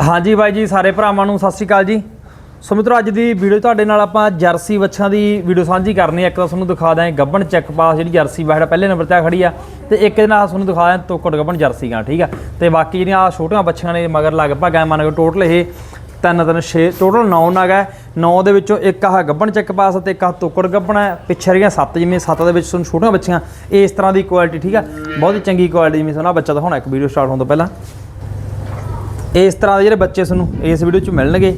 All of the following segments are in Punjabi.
ਹਾਂਜੀ ਬਾਈ ਜੀ, ਸਾਰੇ ਭਰਾਵਾਂ ਨੂੰ ਸਤਿ ਸ਼੍ਰੀ ਅਕਾਲ ਜੀ। ਸੋ ਮਿੱਤਰੋ, ਅੱਜ ਦੀ ਵੀਡੀਓ ਤੁਹਾਡੇ ਨਾਲ ਆਪਾਂ ਜਰਸੀ ਵੱਛਾਂ ਦੀ ਵੀਡੀਓ ਸਾਂਝੀ ਕਰਨੀ ਹੈ। ਇੱਕ ਤਾਂ ਤੁਹਾਨੂੰ ਦਿਖਾ ਦਾਂਗੇ ਗੱਬਣ ਚੈੱਕ ਪਾਸ, ਜਿਹੜੀ ਜਰਸੀ ਬਾਹਰ ਪਹਿਲੇ ਨੰਬਰ ਤੇ ਆ ਖੜੀ ਆ। ਤੇ ਇੱਕ ਦੇ ਨਾਲ ਤੁਹਾਨੂੰ ਦਿਖਾ ਦਾਂ ਤੋਕੜ ਗੱਬਣ ਜਰਸੀ ਗਾਂ, ਠੀਕ ਆ? ਤੇ ਬਾਕੀ ਜਿਹੜੀਆਂ ਆ ਛੋਟੀਆਂ ਬੱਚੀਆਂ ਨੇ, ਮਗਰ ਲਗਭਗ ਐ ਮੰਨ ਕੇ ਟੋਟਲ ਇਹ ਤਿੰਨ ਤਿੰਨ 6 ਟੋਟਲ 9 ਨਗ ਹੈ। 9 ਦੇ ਵਿੱਚੋਂ ਇੱਕ ਆਹ ਗੱਬਣ ਚੈੱਕ ਪਾਸ ਤੇ ਇੱਕ ਆਹ ਤੋਕੜ ਗੱਬਣ ਹੈ। ਪਿੱਛੇ ਰਹੀਆਂ 7 ਜਿਵੇਂ 7 ਦੇ ਵਿੱਚ ਤੁਹਾਨੂੰ ਛੋਟੀਆਂ ਬੱਚੀਆਂ ਇਸ ਤਰ੍ਹਾਂ ਦੀ ਕੁਆਲਿਟੀ ਠੀਕ ਆ? ਬਹੁਤ ਹੀ ਚੰਗੀ ਕੁਆਲਿਟੀ ਜਿਵੇਂ ਸੋਨਾ ਬੱਚਾ ਦਿਖਾਉਣਾ, ਇੱਕ ਵੀਡੀਓ ਸਟਾਰਟ ਹੋਣ ਤੋਂ ਪਹਿਲਾਂ। ਇਸ ਤਰ੍ਹਾਂ ਦੇ ਜਿਹੜੇ ਬੱਚੇ ਤੁਹਾਨੂੰ ਇਸ ਵੀਡੀਓ 'ਚ ਮਿਲਣਗੇ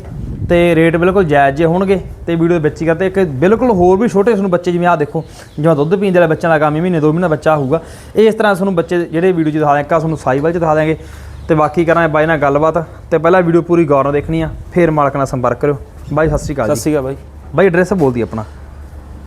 ਤੇ ਰੇਟ ਬਿਲਕੁਲ ਜਾਇਜ਼ ਜੇ ਹੋਣਗੇ ਤੇ ਵੀਡੀਓ ਦੇ ਵਿੱਚ ਹੀ ਕਰਦੇ ਇੱਕ ਬਿਲਕੁਲ ਹੋਰ ਵੀ ਛੋਟੇ ਤੁਹਾਨੂੰ ਬੱਚੇ ਜਿਵੇਂ ਆਹ ਦੇਖੋ ਜਿਵੇਂ ਦੁੱਧ ਪੀਣ ਵਾਲੇ ਬੱਚਿਆਂ ਦਾ ਕੰਮ ਮਹੀਨੇ ਦੋ ਮਹੀਨੇ ਬੱਚਾ ਹੋਊਗਾ ਇਸ ਤਰ੍ਹਾਂ ਤੁਹਾਨੂੰ ਬੱਚੇ ਜਿਹੜੇ ਵੀਡੀਓ 'ਚ ਦਿਖਾ ਇੱਕ ਆਹ ਤੁਹਾਨੂੰ ਸਾਈਵਲ 'ਚ ਦਿਖਾ ਦਾਂਗੇ ਤੇ ਬਾਕੀ ਕਰਾਂਗੇ ਬਾਈ ਨਾਲ ਗੱਲਬਾਤ। ਤੇ ਪਹਿਲਾਂ ਵੀਡੀਓ ਪੂਰੀ ਗੌਰ ਨਾਲ ਦੇਖਣੀ ਆ ਫੇਰ ਮਾਲਕ ਨਾਲ ਸੰਪਰਕ ਕਰਿਓ। ਬਾਈ ਸਤਿ ਸ਼੍ਰੀ ਅਕਾਲ ਸਤਿ ਜੀ ਸ਼੍ਰੀ ਅਕਾਲ ਬਾਈ। ਬਾਈ ਐਡਰੈਸ ਬੋਲਦੀ ਆਪਣਾ।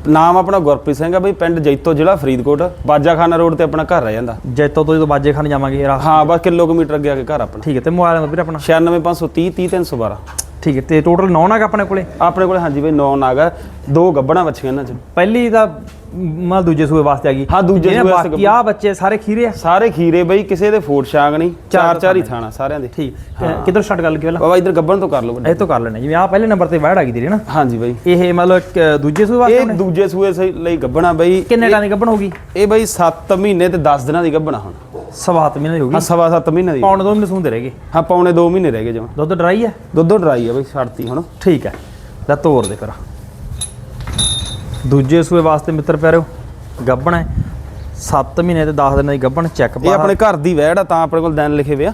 ਨਾਮ ਆਪਣਾ ਗੁਰਪ੍ਰੀਤ ਸਿੰਘ ਆ ਬਾਈ ਪਿੰਡ ਜੈਤੋ ਜ਼ਿਲ੍ਹਾ ਫਰੀਦਕੋਟ। ਬਾਜਾਖਾਨਾ ਰੋਡ ਤੇ ਆਪਣਾ ਘਰ ਰਹਿ ਜਾਂਦਾ। ਜੈਤੋ ਤੋਂ ਜਦੋਂ ਬਾਜੇ ਖਾਨ ਜਾਵਾਂਗੇ ਰਾਹ ਹਾਂ ਬਸ ਕਿਲੋਮੀਟਰ ਅੱਗੇ ਆ ਕੇ ਘਰ ਆਪਣਾ। ਠੀਕ ਹੈ ਤੇ ਮੋਬਾਈਲ ਨੰਬਰ ਵੀਰ ਆਪਣਾ? 96530 30312 ਠੀਕ ਹੈ ਤੇ ਟੋਟਲ 9 ਨਗ ਆਪਣੇ ਕੋਲੇ? ਆਪਣੇ ਕੋਲੇ ਹਾਂਜੀ ਬਾਈ 9 ਨਾਗ ਆ ਦੋ ਗੱਬਣਾ ਬੱਚੀਆਂ ਇਹਨਾਂ ਚ। ਪਹਿਲੀ ਤਾਂ ਮੈਂ ਦੂਜੇ ਸੂਏ ਵਾਸਤੇ ਆ ਗਈ। ਹਾਂ, ਦੂਜੇ ਜਿਹੜੇ ਸੂਏ ਵਾਸਤੇ ਬਾਕੀ ਆ ਬੱਚੇ ਸਾਰੇ ਖੀਰੇ ਆ। ਸਾਰੇ ਖੀਰੇ ਬਾਈ ਕਿਸੇ ਦੇ ਫੋਟ ਛਾਂਗ ਨਹੀਂ ਚਾਰ ਚਾਰ ਹੀ ਥਾਣਾ ਸਾਰਿਆਂ ਦੇ। ਠੀਕ ਕਿੱਧਰ ਸਟਾਰਟ ਲਈਏ ਪਹਿਲਾਂ? ਬਾਬਾ ਇਧਰ ਗੱਬਣ ਤੋਂ ਕਰ ਲਓ ਵੱਡੇ। ਇਹ ਤੋਂ ਕਰ ਲੈਣੇ ਜਿਵੇਂ ਆ ਪਹਿਲੇ ਨੰਬਰ ਤੇ ਵੈੜ ਆ ਗਈ ਤੇਰੀ ਨਾ? ਹਾਂਜੀ ਬਾਈ। ਇਹ ਮਤਲਬ ਇੱਕ ਦੂਜੇ ਸੂਏ ਵਾਸਤੇ ਇਹ ਹੋਣੇ? ਦੂਜੇ ਸੂਏ ਸਹੀ ਲਈ ਗੱਬਣਾ ਬਾਈ। ਕਿੰਨੇ ਟਾਂ ਦੀ ਗੱਭਣ ਹੋਗੀ ਇਹ ਬਾਈ 7 ਮਹੀਨੇ ਤੇ 10 ਦਿਨਾਂ ਦੀ ਗੱਬਣਾ ਹੁਣ। ਸਵਾ ਮਹੀਨੇ ਦੀ ਹੋਗੀ ਹਾਂ ਸਵਾ 7 ਮਹੀਨੇ ਦੀ। ਪੌਣ ਦੋ ਮਹੀਨੇ ਸੂੰਦੇ ਰਹਿ ਗਏ। ਹਾਂ ਪੌਣੇ 2 ਮਹੀਨੇ ਰਹਿ ਗਏ ਜਮਾ। ਦੁੱਧ ਡਰਾਈ ਹੈ? ਦੁੱਧੋਂ ਡਰਾਈ ਆ ਬਾਈ ਛੱਡਤੀ ਹੁਣ। ਠੀਕ ਹੈ ਲੈ ਤੋਰ ਦੇ ਫਿਰ। ਦੂਜੇ ਸੂਏ ਵਾਸਤੇ ਮਿੱਤਰ ਪਿਆਰਿਓ ਗੱਭਣ ਹੈ। 7 ਮਹੀਨੇ ਤੇ 10 ਦਿਨਾਂ ਦੀ ਗੱਭਣ ਚੈੱਕ ਇਹ ਆਪਣੇ ਘਰ ਦੀ ਵੈੜ ਆ ਤਾਂ ਆਪਣੇ ਕੋਲ ਦਿਨ ਲਿਖੇ ਵੇ ਆ।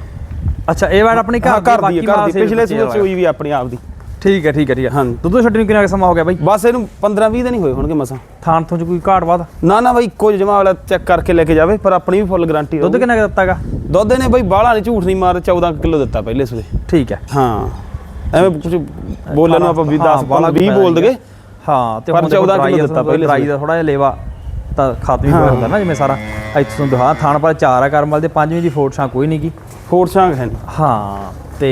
ਅੱਛਾ ਇਹ ਵੈੜ ਆਪਣੀ ਹਾਂ ਘਰ ਦੀ ਬਾਕੀ ਹੈ, ਪਿਛਲੇ ਸੂਏ ਚ ਹੋਈ ਵੀ ਆਪਣੀ ਆਪ ਦੀ ਠੀਕ ਹੈ ਠੀਕ ਹੈ ਠੀਕ ਹੈ। ਹਾਂ। ਦੁੱਧ ਛੱਡਣ ਨੂੰ ਕਿੰਨਾ ਕੁ ਸਮਾਂ ਹੋ ਗਿਆ ਬਾਈ? ਬਸ ਇਹਨੂੰ 15 20 ਦਿਨ ਹੀ ਹੋਏ ਹੋਣਗੇ ਮਸਾਂ। ਥਾਣ ਤੋਂ ਚ ਕੋਈ ਘਾਟ ਬਾਦ ਨਾ ਨਾ ਬਾਈ ਇੱਕੋ ਜਮਾ ਵਾਲਾ ਚੈੱਕ ਕਰਕੇ ਲੈ ਕੇ ਜਾਵੇ ਪਰ ਆਪਣੀ ਵੀ ਫੁੱਲ ਗਾਰੰਟੀ ਦੁੱਧ ਕਿੰਨਾ ਕੁ ਦਿੱਤਾਗਾ ਦੁੱਧ ਇਹਨੇ ਬਾਈ ਬਾਹਲਾ ਨਹੀਂ ਝੂਠ ਨਹੀਂ ਮਾਰ 14 ਕਿਲੋ ਦਿੱਤਾ ਪਹਿਲੇ ਸੂਏ। ਠੀਕ ਹੈ। ਹਾਂ। ਐਵੇਂ ਕੁਝ ਬੋਲਣ ਨੂੰ ਆਪਾਂ ਵੀ 10 ਬਾਲਾ 20 ਬੋਲ ਦਗੇ। ਹਾਂ। ਤੇ ਹੁਣ ਦੇਖੋ 14 ਡਰਾਈ ਕਿਲੋ ਦਿੱਤਾ ਪਹਿਲੇ ਡਰਾਈ ਦਾ ਥੋੜਾ ਜਿਹਾ ਲੇਵਾ ਤਾਂ ਖਾਤਮੀ ਹੋਇਆ ਹੁੰਦਾ ਨਾ ਜਿਵੇਂ ਸਾਰਾ ਇੱਥੋਂ ਤੋਂ ਦਿਖਾ ਥਾਣ ਪਰ ਚਾਰ ਆ ਕਰਮਲ ਦੇ ਪੰਜਵੀਂ ਦੀ ਛਾਂ ਕੋਈ ਨਹੀਂ ਗੀ। ਫੋਰ ਛਾਂਗ ਹੈ ਨਹੀਂ ਹਾਂ ਤੇ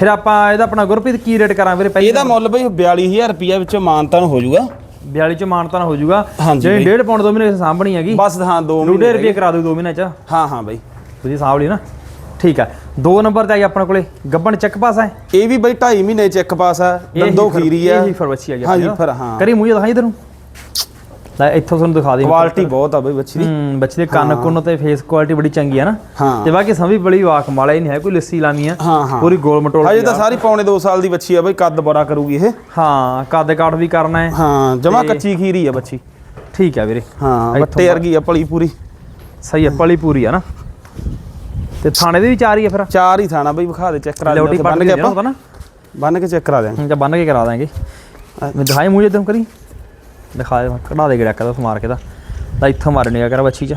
ਫਿਰ ਆਪਾਂ ਇਹਦਾ ਆਪਣਾ ਗੁਰਪ੍ਰੀਤ ਕੀ ਰੇਟ ਕਰਾਂ ਵੀਰੇ? ਪਹਿਲੇ ਇਹਦਾ ਮੁੱਲ ਬਾਈ 42000 ਰੁਪਿਆ ਵਿੱਚੋਂ ਮਾਨਤਾਨ ਹੋ ਜਾਊਗਾ। 42 ਚ ਮਾਨਤਾਨ ਹੋ ਜਾਊਗਾ। ਹਾਂਜੀ ਜਿਹੜੀ ਬਾਈ। 1.5 ਪਾਉਂਡ ਦੋ ਮਹੀਨੇ ਸਾਂਭਣੀ ਹੈਗੀ। ਬਸ ਹਾਂ 2 ਰੁਪਏ ਮਹੀਨੇ ਰੁਪਏ ਕਰਾ ਦੂ ਦੋ ਮਹੀਨੇ ਚ। ਹਾਂ ਹਾਂ ਬਾਈ। ਤੁਸੀਂ ਸਾਂਭ ਲਈ ਨਾ। ਠੀਕ ਹੈ। ਦੋ ਨੰਬਰ ਤੇ ਆਈ ਆਪਣੇ ਕੋਲੇ। ਗੱਬਣ ਚੱਕ ਪਾਸ ਹੈ? ਇਹ ਵੀ ਬਾਈ 2.5 ਮਹੀਨੇ ਚ ਇੱਕ ਪਾਸ ਆ ਦੰਦੋ ਖੀਰੀ ਆ ਇਹ ਹੀ ਫਿਰ ਬੱਚੀ ਆ ਗਈ ਹਾਂਜੀ ਫਿਰ ਹਾਂ। ਕਰੀ ਮੂੰਹ ਦਿਖਾਈ ਤੈਨੂੰ। ਲੈ ਇੱਥੋਂ ਤੁਹਾਨੂੰ ਦਿਖਾ ਦੇ ਕੁਆਲਿਟੀ ਬਹੁਤ ਆ ਬਾਈ ਬੱਚੀ ਦੀ ਹੂੰ ਬੱਚੇ ਦੇ ਕੰਨ ਕੁੰਨ ਤੇ ਫੇਸ ਕੁਆਲਿਟੀ ਬੜੀ ਚੰਗੀ ਆ ਨਾ। ਤੇ ਬਾਕੀ ਸਮੀ ਬੜੀ ਵਾਕ ਮਾਲਾ ਹੀ ਨਹੀਂ ਹੈ ਕੋਈ ਲੱਸੀ ਲਾਮੀ ਆ। ਪੂਰੀ ਗੋਲ ਮਟੋਲ ਹਜੇ ਤਾਂ ਸਾਰੀ ਪੌਣੇ 2 ਸਾਲ ਦੀ ਬੱਚੀ ਆ ਬਾਈ ਕੱਦ ਬੜਾ ਕਰੂਗੀ ਇਹ। ਹਾਂ ਕੱਦ ਕਾਠ ਵੀ ਕਰਨਾ ਹੈ। ਹਾਂ ਜਮਾ ਕੱਚੀ ਖੀਰੀ ਆ ਬੱਚੀ ਠੀਕ ਹੈ ਵੀਰੇ। ਹਾਂ ਬੱਟੇ ਵਰਗੀ ਆ ਭਲੀ ਪੂਰੀ। ਸਹੀ ਹੈ ਪਲੀ ਪੂਰੀ ਆ ਨਾ। ਤੇ ਥਾਣੇ ਦੇ ਵੀ ਚਾਰ ਹੀ ਆ ਫਿਰ? ਚਾਰ ਹੀ ਥਾਣਾ ਬਾਈ ਵਿਖਾ ਦੇ ਚੈੱਕ ਕਰਾ ਦੇ ਬੰਨ ਕੇ ਆਪਾਂ। ਬੰਨ ਕੇ ਚੈੱਕ ਕਰਾ ਦਿਆਂਗੇ। ਤਾਂ ਬੰਨ ਕੇ ਕਰਾ ਦਾਂਗੇ ਮੈਂ ਦਿਖਾਈ ਮੂੰਹ ਜਦੋਂ ਕਰੀ। ਦਿਖਾ ਦੇ ਕਢਾ ਦੇ ਗੜਿਆ ਕਦਾ ਮਾਰ ਕੇ ਦਾ ਤਾਂ ਇੱਥੋਂ ਮਾਰਨੇ ਆ ਕਰ ਬੱਚੀ ਚ।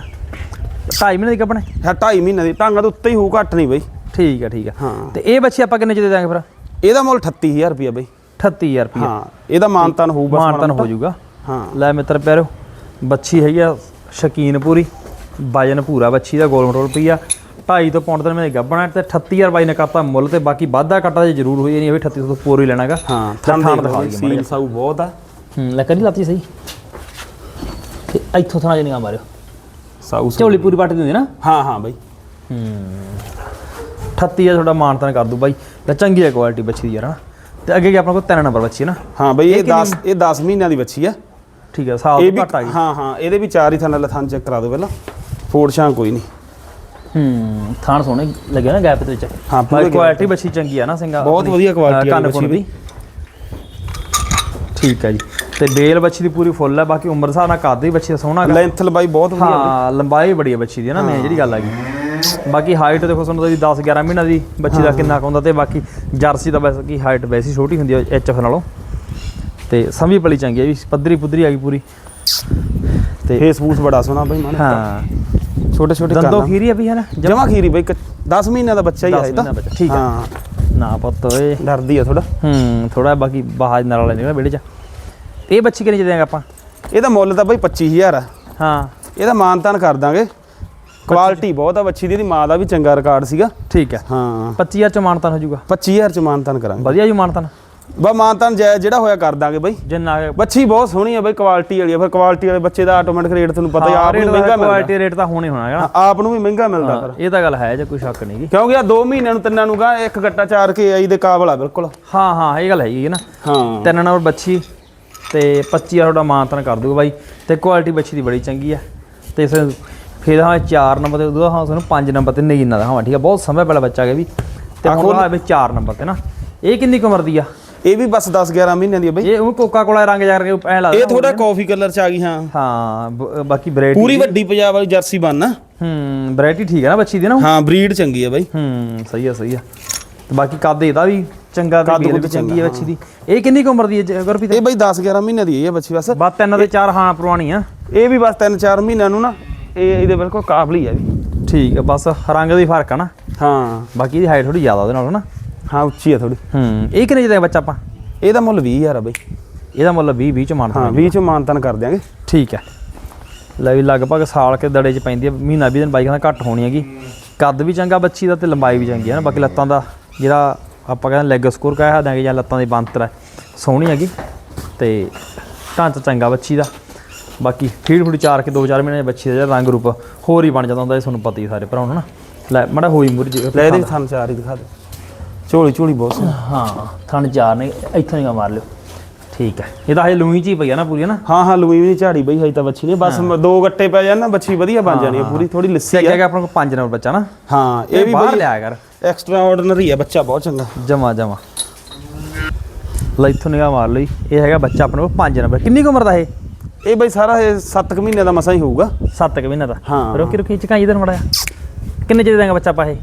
ਢਾਈ ਮਹੀਨੇ ਦੀ ਕੱਪਣੇ ਹਾਂ 2.5 ਮਹੀਨੇ ਦੀ। ਟਾਂਗਾ ਦੇ ਉੱਤੇ ਹੀ ਹੋਊ ਘੱਟ ਨਹੀਂ ਬਾਈ। ਠੀਕ ਹੈ ਠੀਕ ਹੈ ਹਾਂ। ਤੇ ਇਹ ਬੱਚੀ ਆਪਾਂ ਕਿੰਨੇ ਚ ਦੇ ਦਾਂਗੇ ਫਿਰ? ਇਹਦਾ ਮੁੱਲ 38000 ਰੁਪਿਆ ਬਾਈ। 38000 ਰੁਪਏ ਹਾਂ ਇਹਦਾ ਮਾਨਤਾਨ ਹੋਊ ਬਸ ਮਾਨਤਨ ਹੋ ਜਾਊਗਾ ਹਾਂ। ਲੈ ਮਿੱਤਰ ਪਿਆਰਿਓ ਬੱਚੀ ਹੈਗੀ ਆ ਸ਼ਕੀਨ ਪੂਰੀ ਵਜਨ ਪੂਰਾ ਬੱਚੀ ਦਾ ਗੋਲ ਮਟੋਲ ਪਈ ਆ 2.5 ਤੋਂ ਪੌਂਡ ਦੇ ਮੇਰੇ ਗੱਬਣਾ ਤੇ 38000 ਬਾਈ ਨੇ ਕਰਤਾ ਮੁੱਲ ਤੇ ਬਾਕੀ ਵਾਧਾ ਘਾਟਾ ਜੇ ਜ਼ਰੂਰ ਹੋਈ ਨਹੀਂ ਇਹ ਵੀ 38 ਤੋਂ ਪੂਰ ਹੀ ਲੈਣਾਗਾ। ਹਾਂ ਥਾਣ ਦਿਖਾ ਸੀਲ ਸਾਊ ਬਹੁਤ ਆ। ਹੂੰ ਲੈ ਕਰੀ ਲਾਤੀ ਸਹੀ। ਤੇ ਇੱਥੋਂ ਥਾਣਾ ਜਨੀਆਂ ਮਾਰਿਓ। ਸਾਊ ਝੋਲੀ ਪੂਰੀ ਪੱਟ ਦਿੰਦੀ ਨਾ? ਹਾਂ ਹਾਂ ਬਾਈ। ਹੂੰ। 38 ਆ ਤੁਹਾਡਾ ਮਾਨਤਨ ਕਰ ਦੂ ਬਾਈ। ਤੇ ਚੰਗੀ ਹੈ ਕੁਆਲਿਟੀ ਬੱਚੀ ਦੀ ਯਾਰ ਹਨਾ? ਤੇ ਅੱਗੇ ਕੀ ਆਪਣਾ ਕੋਲ ਤਿੰਨ ਨੰਬਰ ਬੱਚੀ ਹੈ ਨਾ? ਹਾਂ ਬਾਈ ਇਹ 10 ਇਹ 10 ਮਹੀਨਿਆਂ ਦੀ ਬੱਚੀ ਆ। ਠੀਕ ਹੈ ਸਾਲ ਇਹ ਤੋਂ ਵੀ ਘੱਟ ਆ ਗਈ। ਹਾਂ ਹਾਂ ਇਹਦੇ ਵੀ ਚਾਰ ਹੀ ਥਾਂ ਨਾਲ ਥਾਂ ਚੈੱਕ ਕਰਾ ਦਿਓ ਪਹਿਲਾਂ। ਫੋੜ ਛਾਂ ਕੋਈ ਨਹੀਂ। ਹੂੰ ਥਾਣ ਸੋਹਣੇ ਲੱਗਿਆ ਨਾ ਗੈਪ ਦੇ ਵਿੱਚ। ਹਾਂ, ਪੂਰੇ ਬਾਈ ਕੁਆਲਿਟੀ ਬੱਚੀ ਚੰਗੀ ਆ ਨਾ ਸਿੰਘਾ ਬਹੁਤ ਵਧੀਆ ਕੁਆਲਿਟੀ ਅਹ, ਆ ਕੰਨ ਬੱਚੀ ਕੁੰਨ ਦੀ। ਠੀਕ ਹੈ ਜੀ। ਤੇ ਬੇਲ ਬੱਚੀ ਦੀ ਪੂਰੀ ਫੁੱਲ ਹੈ ਬਾਕੀ ਉਮਰ ਹਿਸਾਬ ਨਾਲ ਕੱਦ ਵੀ ਬੱਚੀ ਦਾ ਸੋਹਣਾ ਗਾ। ਲੈਂਥ ਲੰਬਾਈ ਬਹੁਤ ਵਧੀਆ ਹਾਂ ਲੰਬਾਈ ਬੜੀ ਹੈ ਬੱਚੀ ਦੀ ਹੈ ਨਾ ਮੈਂ ਜਿਹੜੀ ਗੱਲ ਆ ਗਈ ਬਾਕੀ ਹਾਈਟ ਦੇਖੋ ਤੁਹਾਨੂੰ ਤਾਂ 10 11 ਮਹੀਨਾ ਦੀ ਬੱਚੀ ਦਾ ਕਿੰਨਾ ਕੁ ਹੁੰਦਾ ਤੇ ਬਾਕੀ ਜਰਸੀ ਦਾ ਵੈਸੇ ਕੀ ਹਾਈਟ ਵੈਸੇ ਹੀ ਛੋਟੀ ਹੁੰਦੀ ਹੈ ਐਚਐਫ ਨਾਲੋਂ। ਤੇ ਸਮੀ ਬੜੀ ਚੰਗੀ ਹੈ ਵੀ ਪੱਧਰੀ ਪੁੱਧਰੀ ਆ ਗਈ ਪੂਰੀ। ਤੇ ਫੇਸ ਫੂਸ ਬੜਾ ਸੋਹਣਾ ਬਾਈ ਮਾਨ ਹਾਂ। ਛੋਟੇ ਛੋਟੇ ਦੰਦੋ ਖੀਰੀ ਆ ਵੀ ਹੈ ਨਾ ਜਮਾ? ਖੀਰੀ ਬਾਈ 10 ਮਹੀਨਿਆਂ ਦਾ ਬੱਚਾ ਹੀ ਦਸ ਹੈ ਇਹ ਤਾਂ। ਮਹੀਨਿਆਂ ਦਾ ਬੱਚਾ, ਠੀਕ ਆ। ਹਾਂ। ਨਾ ਪੁੱਤ ਓਏ। ਡਰਦੀ ਆ ਥੋੜਾ ਹੂੰ ਥੋੜਾ ਬਾਕੀ ਬਾਹਰ ਨਾਲ ਵਾਲੇ ਨਿਕਲ ਵਿਹੜੇ ਚ। ਇਹ ਬੱਚੀ ਕਿੰਨੇ ਚ ਦੇਵਾਂਗੇ ਆਪਾਂ? ਇਹਦਾ ਮੁੱਲ ਤਾਂ ਬਾਈ 25000 ਆ। ਹਾਂ। ਇਹਦਾ ਮਾਨਤਾਨ ਕਰ ਦਾਂਗੇ। ਕੁਆਲਿਟੀ ਬਹੁਤ ਆ ਬੱਚੀ ਦੀ ਇਹਦੀ ਮਾਂ ਦਾ ਵੀ ਚੰਗਾ ਰਿਕਾਰਡ ਸੀਗਾ। ਠੀਕ ਹੈ। ਹਾਂ। 25000 ਚ ਮਾਨਤਨ ਹੋ ਜਾਊਗਾ। 25000 ਚ ਮਾਨਤਾਨ ਕਰਾਂਗੇ। ਵਧੀਆ ਜੀ ਮਾਨਤਨ ਬਾ ਮਾਨਤਾਨ ਜਿਹੜਾ ਹੋਇਆ ਕਰ ਦਾਂਗੇ ਬਈ। ਜਿੰਨਾ ਬੱਚੀ ਬਹੁਤ ਸੋਹਣੀ ਆ ਬਈ ਕੁਆਲਿਟੀ ਵਾਲੀ ਆ। ਫਿਰ ਕੁਆਲਿਟੀ ਵਾਲੇ ਬੱਚੇ ਦਾ ਆਟੋਮੈਟਿਕ ਰੇਟ ਤੁਹਾਨੂੰ ਪਤਾ ਹੀ ਆਪ ਨੂੰ ਮਹਿੰਗਾ ਮਿਲਦਾ। ਕੁਆਲਿਟੀ ਰੇਟ ਤਾਂ ਹੋਣੇ ਹੋਣਾ ਹੈਗਾ। ਆਪ ਨੂੰ ਵੀ ਮਹਿੰਗਾ ਮਿਲਦਾ ਫਿਰ। ਇਹ ਤਾਂ ਗੱਲ ਹੈ ਜੇ ਕੋਈ ਸ਼ੱਕ ਨਹੀਂ ਕਿਉਂਕਿ ਆ 2 ਮਹੀਨਿਆਂ ਨੂੰ ਤਿੰਨਾਂ ਨੂੰ ਗਾ ਇੱਕ ਗੱਟਾ ਚਾਰ ਕੇ ਆਈ ਦੇ ਕਾਬਲ ਆ ਬਿਲਕੁਲ। ਹਾਂ ਹਾਂ ਇਹ ਗੱਲ ਹੈਗੀ ਹੈ ਨਾ। ਹਾਂ। ਤਿੰਨ ਨੰਬਰ ਬੱਚੀ। ਤੇ 25 ਆ ਤੁਹਾਡਾ ਮਾਨਤਨ ਕਰ ਦੂਗਾ ਬਾਈ। ਤੇ ਕੁਆਲਿਟੀ ਬੱਚੀ ਦੀ ਬੜੀ ਚੰਗੀ ਆ। ਤੇ ਇਸ ਫਿਰ ਹਾਂ 4 ਨੰਬਰ ਤੇ ਉਹਦਾ ਹਾਂ ਸਾਨੂੰ 5 ਨੰਬਰ ਤੇ ਨਗੀਨਾ ਦਾ ਹਾਂ ਠੀਕ ਆ ਬਹੁਤ ਸਮੇਂ ਪਹਿਲਾਂ ਬੱਚਾ ਗਿਆ ਵੀ। ਤੇ ਹੁਣ ਆ ਵੀ 4 ਨੰਬਰ ਤੇ ਨਾ। ਇਹ ਕਿੰਨੀ ਕੁ ਉਮਰ ਦੀ ਆ? ਇਹ ਵੀ ਬਸ 10 11 ਮਹੀਨਿਆਂ ਦੀ ਆ ਬਈ। ਇਹ ਉਹ ਕੋਕਾ ਕੋਲਾ ਰੰਗ ਜਾ ਕੇ ਐ ਲੱਗਦਾ ਇਹ ਥੋੜਾ ਕਾਫੀ ਕਲਰ ਚ ਆ ਗਈ ਹਾਂ। ਹਾਂ ਬਾਕੀ ਵੈਰਾਈਟੀ ਪੂਰੀ ਵੱਡੀ ਪੰਜਾਬ ਵਾਲੀ ਜਰਸੀ ਬਣ ਆ ਹੂੰ ਵੈਰਾਈਟੀ ਠੀਕ ਹੈ ਨਾ ਬੱਚੀ ਦੀ ਨਾ ਹਾਂ ਬਰੀਡ ਚੰਗੀ ਆ ਬਈ। ਹੂੰ ਸਹੀ ਆ ਸਹੀ ਆ। ਤੇ ਬਾਕੀ ਕੱਦ ਇਹਦਾ ਵੀ। ਚੰਗਾ ਤੇ ਮੇਲ ਵੀ ਚੰਗੀ ਆ ਬੱਚੀ ਦੀ। ਇਹ ਕਿੰਨੀ ਕੁ ਉਮਰ ਦੀ ਹੈ ਗੁਰਪ੍ਰੀਤ? ਇਹ ਬਈ 10 11 ਮਹੀਨਿਆਂ ਦੀ ਹੈ ਇਹ ਬੱਚੀ ਬਸ। ਬਸ ਤਿੰਨ ਦੇ ਚਾਰ ਹਾਂ ਪੁਰਾਣੀ ਆ। ਇਹ ਵੀ ਬਸ 3 4 ਮਹੀਨਿਆਂ ਨੂੰ ਨਾ ਇਹ ਇਹਦੇ ਬਿਲਕੁਲ ਕਾਬਲੀ ਆ ਵੀ। ਠੀਕ ਆ ਬਸ ਰੰਗ ਦਾ ਹੀ ਫ਼ਰਕ ਆ ਨਾ। ਹਾਂ। ਬਾਕੀ ਇਹਦੀ ਹਾਈਟ ਥੋੜੀ ਜ਼ਿਆਦਾ ਉਹਦੇ ਨਾਲੋਂ ਨਾ। ਹਾਂ ਉੱਚੀ ਆ ਥੋੜੀ ਹੂੰ ਇਹ ਕਿੰਨੇ ਦਾ ਬੱਚਾ ਆਪਾਂ? ਇਹਦਾ ਮੁੱਲ 20000 ਆ ਬਈ। ਇਹਦਾ ਮੁੱਲ 20 20 ਚ ਮਾਨਤਾ ਹਾਂ 20 ਚ ਮਾਨਤਨ ਕਰ ਦਿਆਂਗੇ। ਠੀਕ ਹੈ ਲੈ ਵੀ ਲਗਭਗ ਸਾਲ ਕੇ ਦੜੇ ਚ ਪੈਂਦੀ ਆ ਮਹੀਨਾ 20 ਦਿਨ ਬਾਈਕਾਂ ਦਾ ਘੱਟ ਹੋਣੀ ਹੈਗੀ। ਕੱਦ ਵੀ ਚੰਗਾ ਬੱਚੀ ਦਾ ਤੇ ਲੰਬਾਈ ਵੀ ਚੰਗੀ ਹੈ ਨਾ ਬਾਕੀ ਲੱਤਾਂ ਦਾ ਜਿਹੜਾ ਆਪਾਂ ਕਹਿੰਦੇ ਲੈਗ ਸਕੋਰ ਕਹਿ ਸਕਦੇ ਹਾਂ ਜਾਂ ਲੱਤਾਂ ਦੀ ਬੰਤਰ ਹੈ। ਸੋਹਣੀ ਹੈਗੀ ਤੇ ਢਾਂਚਾ ਚੰਗਾ ਬੱਚੀ ਦਾ। ਬਾਕੀ ਫੀਡ ਫੂਡ ਚਾਰ ਕੇ 2-4 ਮਹੀਨੇ ਬੱਚੀ ਦਾ ਜਿਹੜਾ ਰੰਗ ਰੂਪ ਹੋਰ ਹੀ ਬਣ ਜਾਂਦਾ ਹੁੰਦਾ ਇਹ ਤੁਹਾਨੂੰ ਪਤਾ ਹੀ ਸਾਰੇ ਭਰਾਵਾਂ ਨੂੰ ਨਾ ਲੈ ਮੜਾ ਹੋਈ ਮੁਰ ਜੀ ਲੈ ਇਹਦੇ ਥਣ ਚਾਰ ਹੀ ਦਿਖਾ ਦੇ। ਝੋਲੀ ਝੋਲੀ ਬਹੁਤ ਹਾਂ ਥਣ ਚਾਰ ਨੇ ਇੱਥੋਂ ਨਹੀਂ ਮਾਰ ਲਿਓ। ਠੀਕ ਹੈ। ਇਹ ਤਾਂ ਹਜੇ ਲੂਈ ਚ ਹੀ ਪਈ ਆ ਨਾ ਪੂਰੀ ਨਾ? ਹਾਂ ਹਾਂ ਲੂਈ ਵੀ ਨਹੀਂ ਝਾੜੀ ਬਈ ਹਜੇ ਤਾਂ ਬੱਚੀ ਨੇ। ਬਸ ਮ- ਦੋ ਗੱਟੇ ਪੈ ਜਾਣ ਨਾ ਬੱਚੀ ਵਧੀਆ ਬਣ ਜਾਣੀ ਆ ਪੂਰੀ ਥੋੜੀ ਲੱਸੀ ਤੇ ਆ। ਅੱਗੇ ਆਪਣੇ ਕੋਲ ਪੰਜ ਨੰਬਰ ਬੱਚਾ ਨਾ। ਹਾਂ ਇਹ ਵੀ ਬਾਹਰ ਬਈ ਲਿਆ ਕਰ। ਐਕਸਟਰਾ ਆਰਡੀਨਰੀ ਆ ਬੱਚਾ ਬਹੁਤ ਚੰਗਾ। ਜਮਾ ਜਮਾ। ਲੈ ਇੱਥੋਂ ਨਿਗਾਹ ਮਾਰ ਲਈ। ਇਹ ਹੈਗਾ ਬੱਚਾ ਆਪਣੇ ਕੋਲ 5 ਨੰਬਰ। ਕਿੰਨੀ ਕੁ ਉਮਰ ਦਾ ਇਹ? ਇਹ ਬਈ ਸਾਰਾ ਇਹ 7 ਮਹੀਨੇ ਦਾ ਮਸਾਂ ਹੀ ਹੋਊਗਾ। 7 ਕੁ ਮਹੀਨੇ ਦਾ? ਹਾਂ। ਰੋਕੀ ਰੋਕੀ ਚਕਾਈ ਇਧਰ ਮੜਾ ਕਿੰਨੇ ਚਿਰ ਦੇਗਾ ਬੱਚਾ ਆਪਾਂ ਇਹ?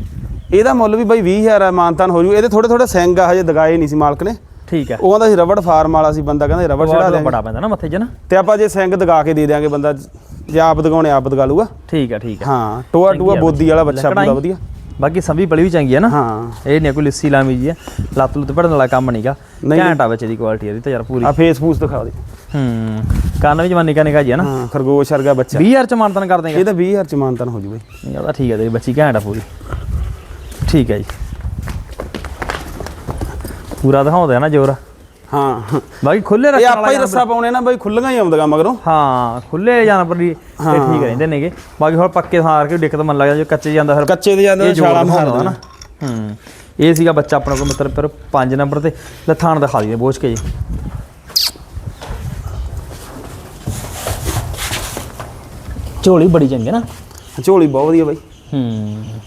ਇਹਦਾ ਮੁੱਲ ਵੀ ਬਈ 20000 ਹੈ ਮਾਨਤਾਨ ਹੋ ਜੂ। ਇਹਦੇ ਥੋੜੇ ਥੋੜੇ ਸਿੰਘ ਆ ਹਜੇ ਦਗਾਏ ਨਹੀਂ ਸੀ ਮਾਲਕ ਨੇ। ਠੀਕ ਹੈ। ਉਹ ਕਹਿੰਦਾ ਸੀ ਰਬੜ ਫਾਰਮ ਵਾਲਾ ਸੀ ਬੰਦਾ ਕਹਿੰਦਾ ਰਬੜ ਬੜਾ ਦਿਆਂਗੇ। ਬੜਾ ਪੈਂਦਾ ਨਾ ਮੱਥੇ 'ਚ ਨਾ। ਤੇ ਆਪਾਂ ਜੇ ਸਿੰਘ ਦਗਾ ਕੇ ਦੇ ਦਿਆਂਗੇ ਬੰਦਾ ਜੇ ਆਪ ਦਗਾਉਣੇ ਆਪ ਦਗਾ ਲੂਗਾ। ਠੀਕ ਹੈ ਠੀਕ ਹੈ। ਹਾਂ ਟੋਆ ਟੂਆ ਬੋਦੀ ਵਾਲਾ ਬੱਚਾ। ਪੂਰਾ। ਵਧੀਆ। ਬਾਕੀ ਸੰਭੀ ਬੜੀ ਵੀ ਚੰਗੀ ਹੈ ਨਾ। ਹਾਂ। ਇਹ ਨਹੀਂ ਕੋਈ ਲਿੱਸੀ ਲਾਮੀ ਜੀ ਹੈ ਲੱਤ ਲੁੱਤ ਪੜਨ ਵਾਲਾ ਕੰਮ ਨਹੀਂਗਾ ਨਹੀਂ। ਘੈਂਟ ਆ ਬੱਚੇ ਦੀ ਕੁਆਲਿਟੀ ਇਹਦੀ ਤਾਂ ਯਾਰ ਪੂਰੀ। ਆ ਫੇਸ ਫੂਸ ਦਿਖਾ ਦੇ। ਹੂੰ ਕੰਨ ਵੀ ਜਮਾ ਨਿਕਾ ਨਿਕਾ ਜੀ ਹੈ ਨਾ। ਹਾਂ ਖਰਗੋਸ਼ ਵਰਗਾ ਬੱਚਾ। 20000 ਚ ਮਾਨਤਨ ਕਰ ਦੇਗਾ। ਇਹ ਤਾਂ 20000 ਚ ਮਾਨਤਾਨ ਹੋ ਜੂ ਬਈ ਠੀਕ ਹੈ ਤੇਰੀ ਬੱਚੀ ਘੈਂਟ ਆ ਪੂਰੀ। ਠੀਕ ਹੈ ਜੀ। ਪੂਰਾ ਦਿਖਾਉਂਦਾ ਨਾ ਜੋਰ। ਹਾਂ। ਬਾਕੀ ਖੁੱਲੇ ਇਹ ਰੱਖਣ ਆਪਾਂ ਹੀ ਰੱਸਾ ਪਾਉਣੇ ਨਾ ਬਈ ਖੁੱਲੀਆਂ ਹੀ ਆਉਂਦੀਆਂ ਮਗਰੋਂ। ਹਾਂ ਖੁੱਲੇ ਜਾਨਵਰ ਦੀ ਇਹ ਠੀਕ ਰਹਿੰਦੇ ਨੇਗੇ। ਬਾਕੀ ਹੋਰ ਪੱਕੇ ਥਾਂ ਕਰਕੇ ਦਿੱਕਤ ਮਨ ਲੱਗ ਜਾ ਕੱਚੇ ਜਾਂਦਾ ਫਿਰ ਕੱਚੇ ਦੇ ਜਾਂਦੇ ਇਹ ਛਾਲਾ ਮਾਰਦਾ ਨਾ। ਹੂੰ ਇਹ ਸੀਗਾ ਬੱਚਾ ਆਪਣਾ ਕੋਲ ਮਿੱਤਰ ਪਰ 5 ਨੰਬਰ ਤੇ ਲਥਾਣ ਦਿਖਾ ਦਈਏ ਬੋਝ ਕੇ ਜੀ। ਝੋਲੀ ਬੜੀ ਚੰਗੀ ਨਾ। ਝੋਲੀ ਬਹੁਤ ਵਧੀਆ ਬਈ। ਹੂੰ।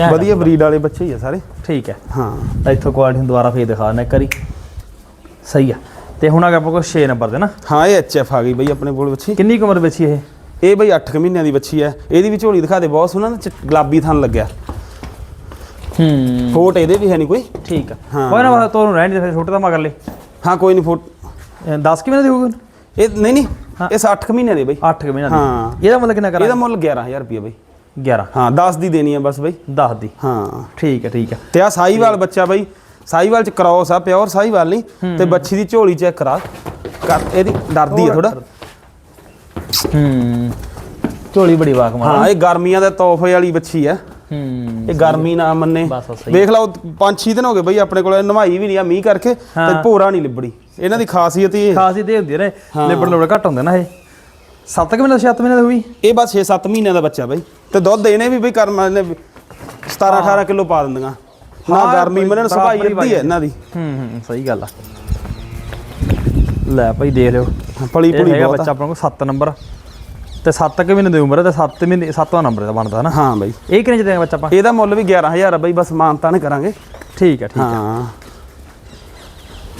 ਘੈਂਟ। ਵਧੀਆ ਬਰੀਡ ਵਾਲੇ ਬੱਚੇ ਹੀ ਆ ਸਾਰੇ। ਠੀਕ ਹੈ। ਹਾਂ। ਇੱਥੋਂ ਕੁਆਲਿਟੀ ਦੁਬਾਰਾ ਫੇਰ ਦਿਖਾ ਦਿੰਦਾ ਇੱਕ ਵਾਰੀ। ਸਹੀ ਆ। ਤੇ ਹੁਣ ਆ ਗਿਆ ਆਪਾਂ ਕੋਲ 6 ਨੰਬਰ ਤੇ ਨਾ। ਹਾਂ ਇਹ ਐਚਐਫ ਆ ਗਈ ਬਈ ਆਪਣੇ ਕੋਲ ਬੱਚੀ। ਕਿੰਨੀ ਕੁ ਉਮਰ ਵਿੱਚ ਇਹ? ਇਹ ਬਈ 8 ਮਹੀਨਿਆਂ ਦੀ ਬੱਚੀ ਹੈ। ਇਹਦੀ ਵੀ ਝੋਲੀ ਦਿਖਾ ਦੇ ਬਹੁਤ ਸੋਹਣਾ ਨਾ ਚਿ- ਗੁਲਾਬੀ ਥਣ ਲੱਗਿਆ। ਹੂੰ। ਫੋਟ ਇਹਦੇ ਵੀ ਹੈ ਨਹੀਂ ਕੋਈ। ਠੀਕ ਆ। ਹਾਂ। ਕੋਈ ਨਾ ਬਸ ਤੁਹਾਨੂੰ ਰਹਿਣ ਦੇ ਫਿਰ ਛੋਟੇ ਦਾ ਮਗਰ ਲੈ। ਹਾਂ ਕੋਈ ਨਹੀਂ ਫੋਟ। 10 ਕਿਵੇਂ ਦੀ ਹੋਊਗੀ ਇਹ ਨਹੀਂ ਨਹੀਂ। ਇਹ 60 ਮਹੀਨਿਆਂ ਦੀ ਬਈ। 8 ਕਿ ਮਹੀਨਾ ਹਾਂ। ਦੀ ਇਹਦਾ ਮਤਲਬ ਕਿੰਨਾ ਕਰਾਂ ਇਹਦਾ ਮੁੱਲ 11000 ਰੁਪਏ ਬਈ। 11 ਹਾਂ 10 ਦੀ ਦੇਣੀ ਹੈ ਬਸ ਬਈ। 10 ਦੀ। ਹਾਂ। ਠੀਕ ਹੈ ਠੀਕ ਹੈ। ਤੇ ਆ ਸਾਈਵਾਲ ਬੱਚਾ ਬਈ। ਸਾਈਵਾਲ ਚ ਕ੍ਰੋਸ ਆ ਪਿਓਰ ਸਾਈਵਾਲ ਨਹੀਂ ਤੇ ਬੱਚੀ ਦੀ ਝੋਲੀ ਚੈੱਕ ਕਰਾ। ਕਰ ਇਹਦੀ ਡਰਦੀ ਆ ਥੋੜਾ ਹੂੰ। ਝੋਲੀ ਬੜੀ ਵਾਕ ਮਾਰ। ਹਾਂ ਇਹ ਗਰਮੀਆਂ ਦੇ ਤੋਹਫੇ ਵਾਲੀ ਬੱਚੀ ਆ। ਹੂੰ। ਇਹ ਗਰਮੀ ਨਾ ਮੰਨੇ। ਵੇਖ ਲਓ 5-6 ਦਿਨ ਹੋ ਗਏ ਬਈ ਆਪਣੇ ਕੋਲ ਨਵਾਈ ਵੀ ਨਹੀਂ ਆ ਮੀਂਹ ਕਰਕੇ ਤੇ ਹਾਂ। ਭੋਰਾ ਨਹੀਂ ਲਿਬੜੀ। ਇਹਨਾਂ ਦੀ ਖਾਸੀਅਤ ਹੀ ਇਹ। ਖਾਸ ਹੀ ਤੇ ਹੁੰਦੀ ਨੇ ਲਿਬੜ ਲਿਬੜ ਘੱਟ ਹੁੰਦੇ ਨਾ ਇਹ। 7 ਕਿ ਮਹੀਨਾ 7 ਮਹੀਨੇ ਦੀ ਹੋਈ ਇਹ ਬਸ 6-7 ਮਹੀਨਿਆਂ ਦਾ ਬੱਚਾ ਬਈ। ਤੇ ਦੁੱਧ ਇਹਨੇ ਵੀ ਬਈ ਕਰਮ ਨੇ 17-18 ਕਿਲੋ ਪਾ ਦਿੰਦੀਆਂ। ਨਾ ਹਾਂ, ਗਰਮੀ ਮੰਨਣ ਸਭਾਈ ਬਰਾਬਰ ਹੀ ਅੱਧੀ ਹੈ ਇਹਨਾਂ ਦੀ। ਹੂੰ ਹੂੰ ਸਹੀ ਗੱਲ ਆ। ਲੈ ਭਾਈ ਦੇਖ ਲਿਓ। ਪਲੀ ਇਹ ਪੁਲੀ ਹੈਗਾ ਬਹੁਤ ਬੱਚਾ ਆ ਆਪਣਾ ਕੋਲ 7 ਨੰਬਰ। ਤੇ 7 ਕਿ ਮਹੀਨੇ ਦੀ ਉਮਰ ਹੈ ਤੇ 7 ਮਹੀਨੇ 7ਵਾਂ ਨੰਬਰ ਦਾ ਬਣਦਾ ਨਾ। ਹਾਂ ਬਈ। ਇਹ ਕਿੰਨੇ ਚ ਦੇਗਾ ਬੱਚਾ ਆਪਾਂ? ਇਹਦਾ ਮੁੱਲ ਵੀ 11000 ਆ ਬਈ ਬਸ ਮਾਨਤਾ ਨੇ ਕਰਾਂਗੇ। ਠੀਕ ਹੈ ਠੀਕ ਹੈ ਹਾਂ।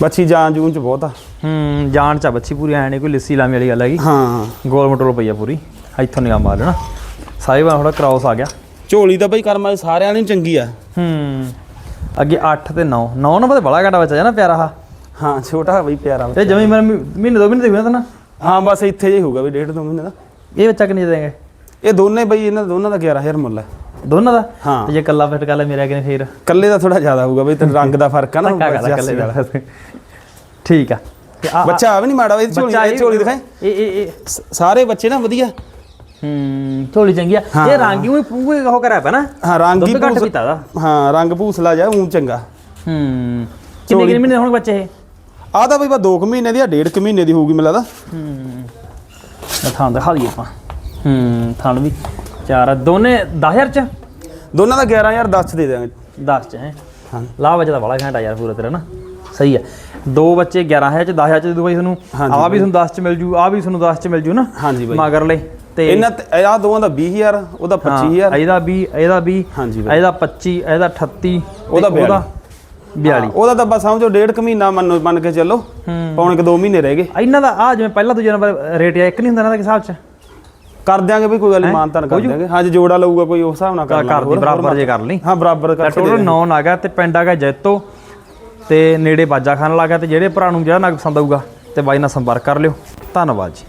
ਬੱਚੀ ਜਾਨ ਜੂਨ ਚ ਬਹੁਤ ਆ। ਹੂੰ ਜਾਣ ਚ ਆ ਬੱਚੀ ਪੂਰੀ ਐ ਨਹੀਂ ਕੋਈ ਲਿੱਸੀ ਲਾਮੀ ਵਾਲੀ ਗੱਲ ਹੈਗੀ। ਹਾਂ। ਗੋਲ ਮਟੋਲ ਪਈ ਆ ਪੂਰੀ। ਇੱਥੋਂ ਨਿਗਾਹ ਮਾਰ ਲੈਣਾ। ਸਾਈਵਾਂ ਥੋੜਾ ਕ੍ਰਾਸ ਆ ਗਿਆ। ਝੋਲੀ ਤਾਂ ਬਈ ਕਰਮਾਂ ਦੀ ਸਾਰਿਆਂ ਦੀ ਚੰਗੀ ਆ। ਹੂੰ। ਅੱਗੇ 8 ਤੇ 9 9 ਨੰਬਰ ਤੇ ਬੜਾ ਘਾਟਾ ਬੱਚਾ ਹੈ ਨਾ ਪਿਆਰਾ ਆ ਹਾਂ ਛੋਟਾ ਬਈ ਪਿਆਰਾ ਤੇ ਜਮੀ ਮੈਂ ਮਹੀਨੇ ਦੋ ਮਹੀਨੇ ਦੇ ਹੋਇਆ ਤਾਂ ਨਾ ਹਾਂ ਬਸ ਇੱਥੇ ਜੇ ਹੋਊਗਾ ਵੀ ਡੇਢ ਦੋ ਮਹੀਨੇ ਦਾ। ਇਹ ਬੱਚਾ ਕਿੰਨੇ ਦੇਂਗੇ ਇਹ ਦੋਨੇ ਬਈ ਇਹਨਾਂ ਦੋਨਾਂ ਦਾ 11000 ਮੁੱਲ ਹੈ। ਦੋਨਾਂ ਦਾ? ਹਾਂ। ਤੇ ਜੇ ਕੱਲਾ ਫਿੱਟ ਕਰ ਲੈ ਮੇਰਾ ਕਿਨੇ ਫੇਰ? ਕੱਲੇ ਦਾ ਥੋੜਾ ਜ਼ਿਆਦਾ ਹੋਊਗਾ ਬਈ ਤੇ ਰੰਗ ਦਾ ਫ਼ਰਕ ਆ ਨਾ ਕੱਲੇ ਦਾ। ਠੀਕ ਆ। ਬੱਚਾ ਆ ਵੀ ਨਹੀਂ ਮਾੜਾ ਬਈ ਝੋਲੀ ਦਿਖਾਈ। ਇਹ ਇਹ ਸਾਰੇ ਬੱਚੇ ਨਾ ਵਧੀਆ। ਹੂੰ ਝੋਲੀ ਚੰਗੀ ਆ। ਇਹ ਰੰਗ ਹੀ ਪੂਰੇ ਉਹ ਕਰਿਆ ਪਿਆ ਨਾ। ਹਾਂ ਰੰਗ ਦੁੱਧ ਘੱਟ ਪੀਤਾ ਦਾ ਹਾਂ ਰੰਗ ਭੂਸਲਾ ਜਾ ਉਂ ਚੰਗਾ। ਹੂੰ ਕਿੰਨੇ ਕਿੰਨੇ ਮਹੀਨੇ ਹੁਣ ਬੱਚੇ ਇਹ? ਆ ਤਾਂ ਬਈ ਬਾ 2 ਮਹੀਨੇ ਦੀ ਆ 1.5 ਮਹੀਨੇ ਦੀ ਹੋਊਗੀ ਮੈਨੂੰ ਲੱਗਦਾ। ਹੂੰ। ਥਾਂ ਦਿਖਾ ਦਈਏ ਆਪਾਂ। ਹੂੰ ਥਾਂ ਵੀ। ਚਾਰ ਆ। ਦੋਨੇ 10000 ਚ? ਦੋਨਾਂ ਦਾ 11000 10 ਚ ਦੇ ਦਿਆਂਗੇ। 10 ਚ ਹੈ? ਹਾਂ। ਲਾ ਵਜੇ ਦਾ ਬੜਾ ਘੰਟਾ ਯਾਰ ਪੂਰਾ ਤੇਰਾ ਨਾ। ਸਹੀ ਹੈ ਦੋ ਬੱਚੇ 11000 ਚ 10000 ਚ ਦੇ ਦੂ ਬਾਈ ਤੁਹਾਨੂੰ। ਆ ਵੀ ਤੁਹਾਨੂੰ 10 ਚ ਮਿਲ ਜੂ ਆ ਵੀ ਤੁਹਾਨੂੰ 10 ਚ ਮਿਲ ਜੂ ਨਾ। ਹਾਂਜੀ ਬਾਈ। ਮਗਰ ਲੈ ਤੇ ਇਹਨਾਂ ਆ ਦੋਵਾਂ ਦਾ 20000 ਉਹਦਾ 25000 ਇਹਦਾ ਵੀ ਇਹਦਾ ਵੀ ਹਾਂਜੀ ਬਾਈ ਇਹਦਾ 25 ਇਹਦਾ 38 ਉਹਦਾ ਤੇ 42 ਉਹਦਾ ਤਾਂ ਬਸ ਸਮਝੋ ਡੇਢ ਕੁ ਮਹੀਨਾ ਮੰਨ ਮੰਨ ਕੇ ਚੱਲੋ। ਪੌਣੇ ਕਿ 2 ਮਹੀਨੇ ਰਹਿ ਗਏ। ਇਹਨਾਂ ਦਾ ਆ ਜਿਵੇਂ ਪਹਿਲਾ ਦੂਜੇ ਨੰਬਰ ਰੇਟ ਆ ਇੱਕ ਨਹੀਂ ਹੁੰਦਾ ਇਹਨਾਂ ਦਾ ਹਿਸਾਬ ਚ? ਕਰ ਦਿਆਂਗੇ ਵੀ ਕੋਈ ਗੱਲ ਨਹੀਂ ਮਾਨਤਾਨ ਕਰ ਦਿਆਂਗੇ। ਹਾਂ ਜੇ ਜੋੜਾ ਲਊਗਾ ਕੋਈ ਉਸ ਹਿਸਾਬ ਨਾਲ ਕਰ ਘਰ ਦੀ ਬਰਾਬਰ ਜੇ ਕਰ ਲਈ। ਹਾਂ ਬਰਾਬਰ ਕਰ ਟੋਟਲ 9 ਨਾਗਾ ਤੇ ਪਿੰਡ ਹੈਗਾ ਜੈਤੋ ਤੇ ਨੇੜੇ ਬਾਜਾ ਖਾਨ ਲੱਗਾ ਤੇ ਜਿਹੜੇ ਭਰਾ ਨੂੰ ਜਿਹੜਾ ਨਗ ਪਸੰਦ ਆਊਗਾ ਤੇ ਬਾਈ ਨਾਲ ਸੰਪਰਕ ਕਰ ਲਿਓ। ਧੰਨਵਾਦ ਜੀ।